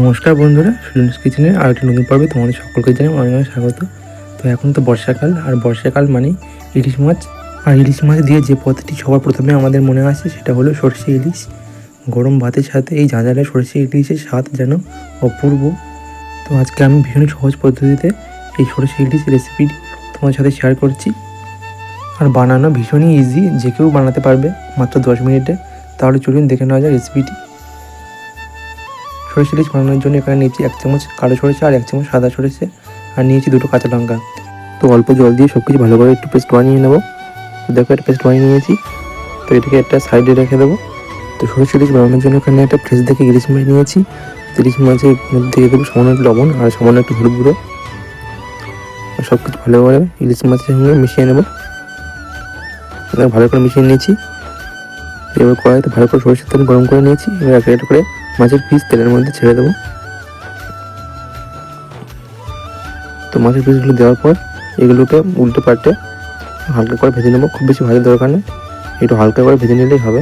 নমস্কার বন্ধুরা স্টুডেন্টস কিচেনে আর একটি নতুন পর্বে তোমাদের সকলকে জানাই অনেক অনেক স্বাগত। তো এখন তো বর্ষাকাল, আর বর্ষাকাল মানে ইলিশ মাছ। আর ইলিশ মাছ দিয়ে যে পদ্ধতি সবার প্রথমে আমাদের মনে আসে, সেটা হলো সর্ষে ইলিশ। গরম ভাতের সাথে এই ঝাঁঝালে সর্ষে ইলিশের স্বাদ যেন অপূর্ব। তো আজকে আমি ভীষণ সহজ পদ্ধতিতে এই সর্ষে ইলিশ রেসিপিটি তোমার সাথে শেয়ার করছি। আর বানানো ভীষণই ইজি যে কেউ বানাতে পারবে মাত্র দশ মিনিটে। তাহলে চলুন দেখে নেওয়া যায় রেসিপিটি সরষে ইলিশ বানানোর জন্য এখানে নিয়েছি এক চামচ কালো সরষে আর এক চামচ সাদা সরষে। আর নিয়েছি দুটো কাঁচা লঙ্কা। তো অল্প জল দিয়ে সব কিছু ভালো করে একটু পেস্ট বানিয়ে নেব। দেখো একটা পেস্ট বানিয়ে নিয়েছি। তো এটাকে একটা সাইডে রেখে দেবো। তো সরষে ইলিশ বানানোর জন্য এখানে একটা ফ্রেশ দেখে ইলিশ মাছ নিয়েছি। ইলিশ মাছের মধ্যে দেবো সামান্য একটু লবণ আর সামান্য একটু হলুদ গুঁড়ো। সব কিছু ভালো করে ইলিশ মাছের সঙ্গে মিশিয়ে নেব। ভালো করে মিশিয়ে নিয়েছি। এবার কড়াইতে ভালো করে সরষের তেল গরম করে নিয়েছি। এবার এক একটা করে মাছের পিস তেলের মধ্যে ছেড়ে দেবো। তো মাছের পিসগুলো দেওয়ার পর এগুলোকে উল্টে পাল্টে হালকা করে ভেজে নেব। খুব বেশি ভাজার দরকার নেই। একটু হালকা করে ভেজে নিলেই হবে।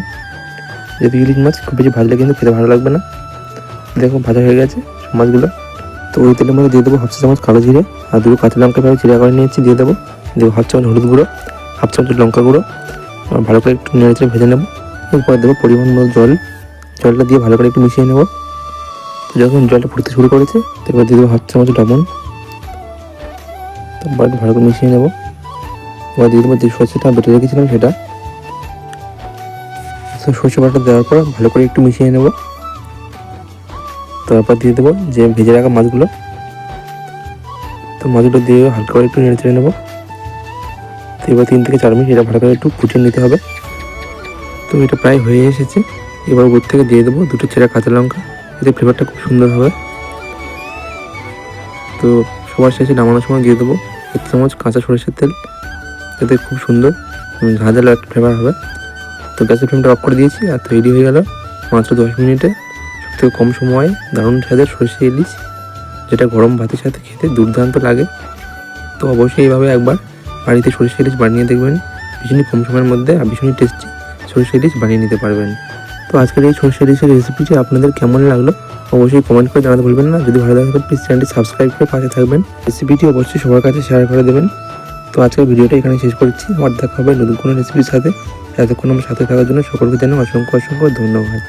যদি ইলিশ মাছ খুব বেশি ভাজলে কিন্তু খেতে ভালো লাগবে না। দেখো, ভাজা হয়ে গেছে সব মাছগুলো। তো ওই তেলের মধ্যে দিয়ে দেবো হাফ চামচ কালো জিরে আর দুটো কাঁচা লঙ্কা ভাবে চিরা করে নিয়েছি, দিয়ে দেবো। দেবো হাফ চামচ হলুদ গুঁড়ো, হাফ চামচ লঙ্কা গুঁড়ো। ভালো করে একটু নেড়ে চেড়ে ভেজে নেব। এরপর দেবো পরিমাণ মতো জল। জলটা দিয়ে ভালো করে একটু মিশিয়ে নেব। তো যখন জলটা ফুটতে শুরু করেছে তারপর দিয়ে দেবো হাফ চামচ লবণ। তারপর ভালো করে মিশিয়ে নেব। এবার দিয়ে দেবো যে সর্ষেটা বেটে রেখেছিলাম সেটা। সর্ষে বাটা দেওয়ার পর ভালো করে একটু মিশিয়ে নেব। তারপর দিয়ে দেবো যে ভেজে রাখা মাছগুলো, তো মাছগুলো দিয়ে হালকা করে একটু নেড়ে চেড়ে নেব। তো এবার তিন থেকে চার মিনিট এটা ভালো করে একটু ফুটিয়ে নিতে হবে। তো এটা প্রায় হয়ে এসেছে। এবার উপর থেকে দিয়ে দেবো দুটো চেরা কাঁচা লঙ্কা। এতে ফ্লেভারটা খুব সুন্দর হবে। তো সবার শেষে নামানোর সময় দিয়ে দেবো এক চামচ কাঁচা সরষের তেল। এতে খুব সুন্দর ঝাঁঝালো একটা ফ্লেভার হবে। তো গ্যাসের ফ্লেমটা অফ করে দিয়েছি আর তৈরি হয়ে গেল মাত্র দশ মিনিটে। সবথেকে কম সময়ে দারুণ স্বাদের সরষে ইলিশ, যেটা গরম ভাতের সাথে খেতে দুর্দান্ত লাগে। তো অবশ্যই এইভাবে একবার বাড়িতে সরষে ইলিশ বানিয়ে দেখবেন। ভীষণই কম সময়ের মধ্যে আর ভীষণই টেস্টি সরষে ইলিশ বানিয়ে নিতে পারবেন। তো আজকের এই সরষে ইলিশের রেসিপিটি আপনাদের কেমন লাগল অবশ্যই কমেন্ট করে জানাতে ভুলবেন না। যদি ভালো লাগে প্লিজ চ্যানেলটি সাবস্ক্রাইব করে পাশে থাকবেন। রেসিপিটি অবশ্যই সবার কাছে শেয়ার করে দেবেন। তো আজকের ভিডিওটা এখানে শেষ করছি। আবার দেখা হবে নতুন কোনো রেসিপির সাথে। এতক্ষণ আমার সাথে থাকার জন্য সকলকে জানাই অসংখ্য অসংখ্য ধন্যবাদ।